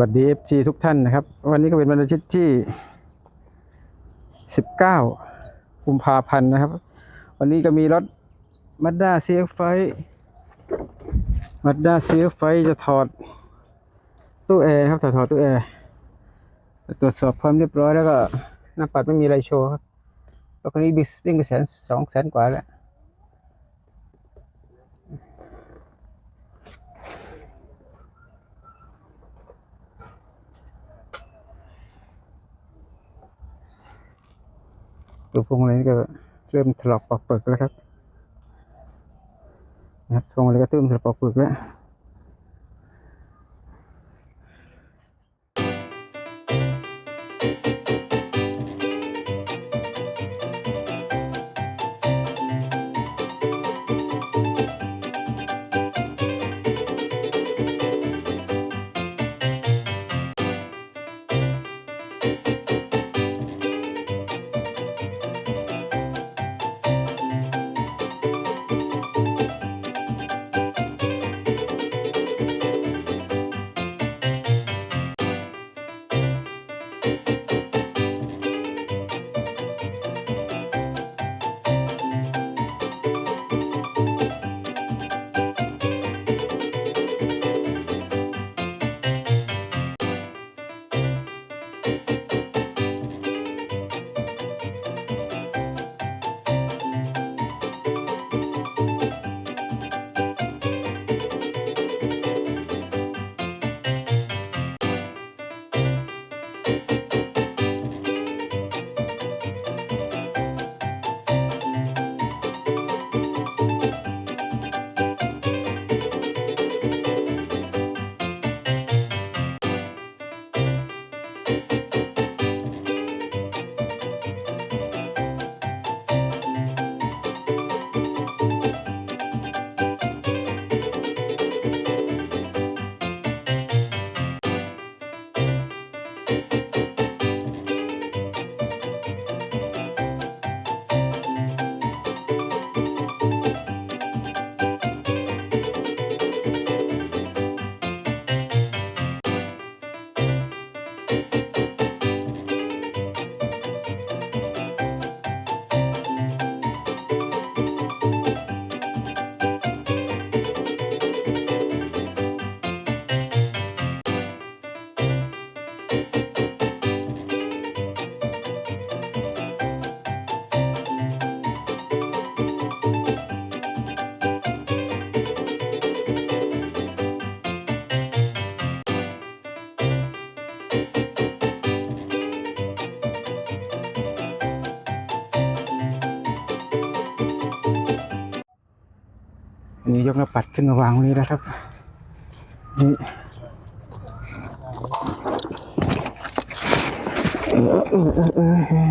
วัสดี FG ทุกท่านนะครับ วันนี้ก็เป็นวันอาทิตย์ที่ 19 กุมภาพันธ์นะครับ วันนี้ก็มีรถ Mazda CX-5 Mazda CX-5 จะถอดตู้แอร์ครับถอดถอดตู้แอร์ตรวจสอบความเรียบร้อยแล้วก็หน้าปัดไม่มีอะไรโชว์ครับรถคันนี้วิ่งไปแสนสองแสนกว่าแล้ว ตัวพวงมาลัยนี่ก็เริ่มถลอกปอกเปลือกแล้วครับนะครับพวงมาลัยก็เริ่มถลอกปอกเปลือกแล้ว นี่ยกหน้าปัดขึ้นมาวางตรงนี้แล้วครับ นี่เออเออเออ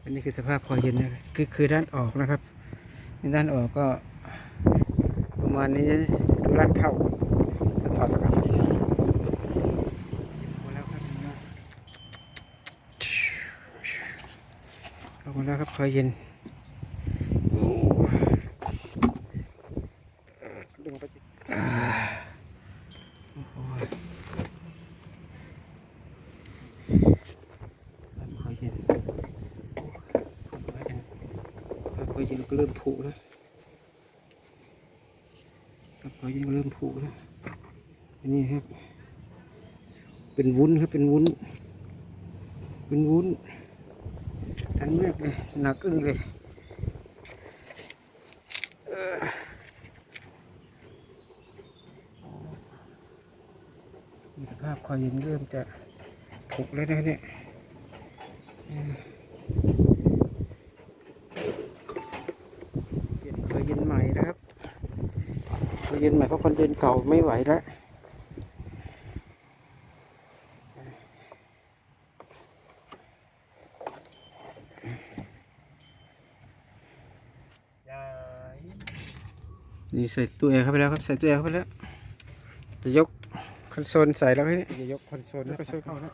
อะถอดตัวแอร์ไปแล้วครับวันนี้คือสภาพพอเย็นนะครับคือคือด้านออกนะครับในด้านออกก็ประมาณนี้ดูด้านเข้าสะถอดแล้วครับมาแล้วครับอาแล้วครับคอยเย็นโอ้ดึงไปจิอ่าโอ้โหคอยเย็นคอยเย็นค เย็นก็เริ่มผุแล้วครับคอยเย็นก็เริ่มผุแล้วอันนี้ครับ เป็นวุ้นครับ เป็นวุ้น เป็นวุ้นทั้งเมือกเลยหนักอึ้งเลยมีสภาพคอยย็นเริ่มจะผุแล้วนะเนี่ยเออเปลี่ยนคอยเย็นใหม่นะครับคอ ยเย็นใหม่เพราะคนเย็นเก่าไม่ไหวแล้วยายนี่ใส่ตู้แอร์เข้าไปแล้วครับ ใส่ตู้แอร์เข้าไปแล้ว จะยกคอนโซลใส่แล้วครับนี่จะยกคอนโซลแล้วก็ช่วยเข้าแล้ว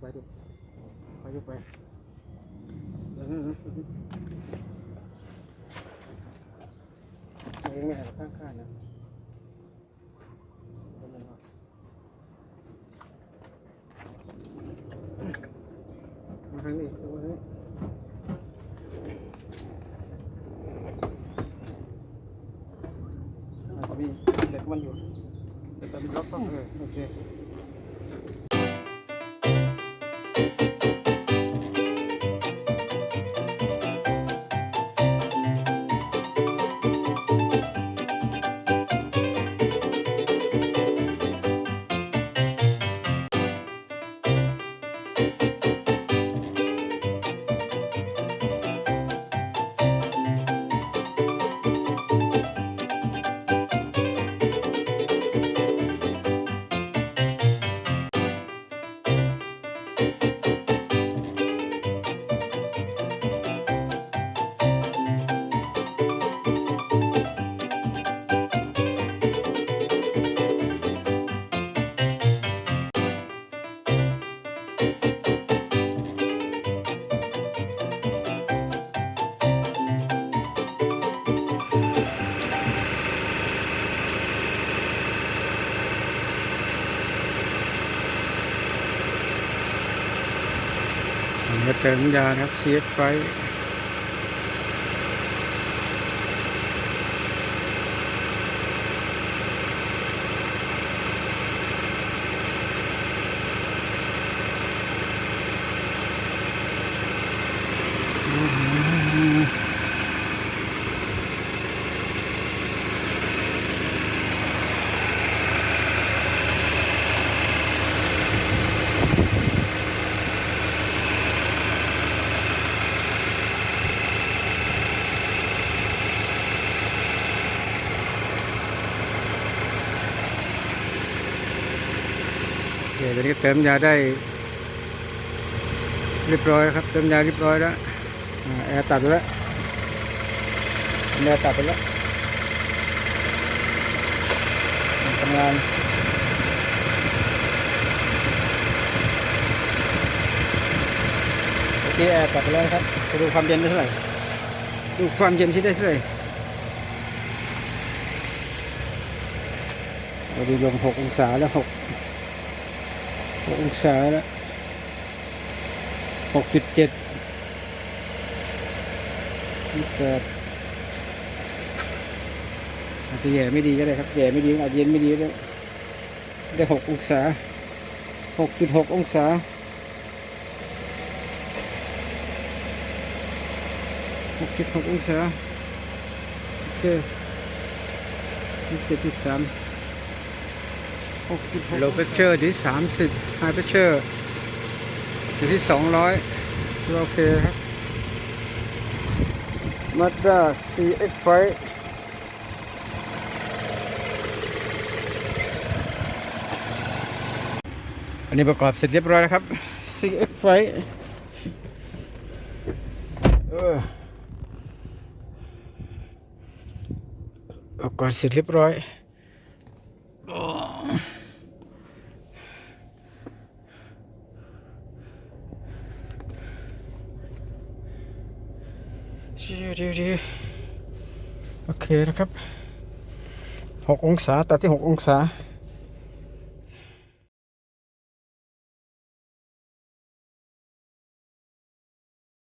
ไปดูไปยกไปเองไม่หันข้างข้างๆนะมาทางนี้มาทางนี้อะมีเด็กมันอยู่เด็กมันล็อกต้องเออโอเค เติมยาครับเชียไฟโอเค ตอนนี้เติมยาได้ เรียบร้อยครับ เติมยาเรียบร้อยแล้วแอร์ตัดแล้วแอร์ตัดไปแล้วทำงานโอเคแอร์ตัดไปแล้วครับไปดูความเย็นได้เท่าไหร่ดูความเย็นที่ได้เท่าไหร่เราดูลมหกองศาแล้วหก องศาแล้วหกจุดเจ็ดยี่สิบแปดอาจจะแย่ไม่ดีก็ได้ครับแย่ไม่ดีอาจเย็นไม่ดีก็ได้ได้หกองศาหกจุดหกองศาหกจุดหกองศาโอเคยี่สิบเจ็ดจุดสาม low pressure ที่สามสิบ high pressure อยู่ที่สองร้อยโอเคครับ Mazda CX5 อันนี้ประกอบเสร็จเรียบร้อยแล้วครับ CX5 เออออกก่อนเสร็จเรียบร้อยโอ้เดีดีดีโอเคนะครับ 6 องศา ตัดที่ 6 องศา